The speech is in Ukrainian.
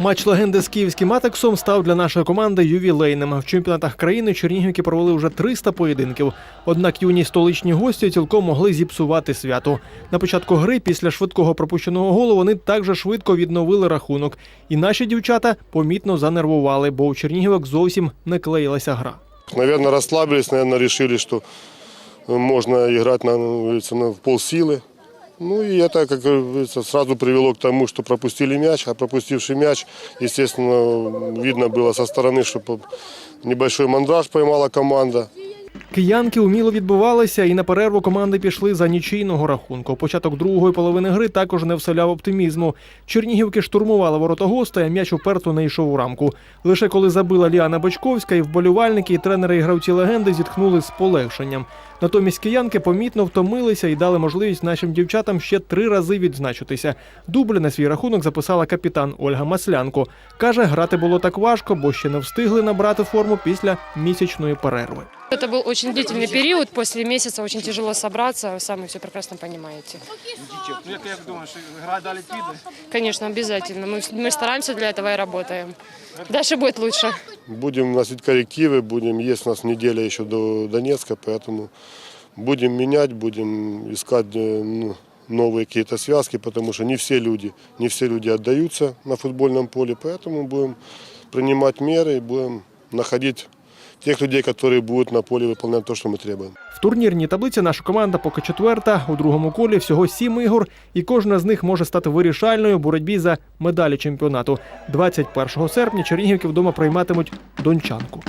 Матч легенди з київським Атексом став для нашої команди ювілейним. В чемпіонатах країни чернігівки провели вже 300 поєдинків. Однак юні столичні гості цілком могли зіпсувати свято. На початку гри, після швидкого пропущеного голу, вони також швидко відновили рахунок. І наші дівчата помітно занервували, бо у Чернігівок зовсім не клеїлася гра. Наверное, расслабились, наверное, решили, что можно играть на, ну, на в полсилы. Ну и это, как говорится, сразу привело к тому, что пропустили мяч, а пропустивший мяч, естественно, видно было со стороны, что по- небольшой мандраж поймала команда. Киянки уміло відбувалися, і на перерву команди пішли за нічийного рахунку. Початок другої половини гри також не вселяв оптимізму. Чернігівки штурмували ворота гостей, а м'яч уперто не йшов у рамку. Лише коли забила Ліана Бочковська, і вболівальники, і тренери і гравці легенди зітхнули з полегшенням. Натомість киянки помітно втомилися і дали можливість нашим дівчатам ще три рази відзначитися. Дубль на свій рахунок записала капітан Ольга Маслянко. Каже, грати було так важко, бо ще не встигли набрати форму після місячної перерви. Это был очень длительный период, после месяца очень тяжело собраться, вы сами все прекрасно понимаете. Ну, як, як думаєш, гра далі піде? Конечно, обязательно, мы, мы стараемся для этого и работаем. Дальше будет лучше. Будем вносить коррективы, будем, есть у нас неделя еще до Донецка, поэтому будем менять, будем искать э, ну, новые какие-то связки, потому что не все люди, не все люди отдаются на футбольном поле, поэтому будем принимать меры и будем находить тех людей, которые будут на поле выполнять то, что мы требуем. В турнірній таблиці наша команда поки четверта. У другому колі всього сім ігор, і кожна з них може стати вирішальною в боротьбі за медалі чемпіонату. 21 серпня Чернігівки вдома прийматимуть дончанку.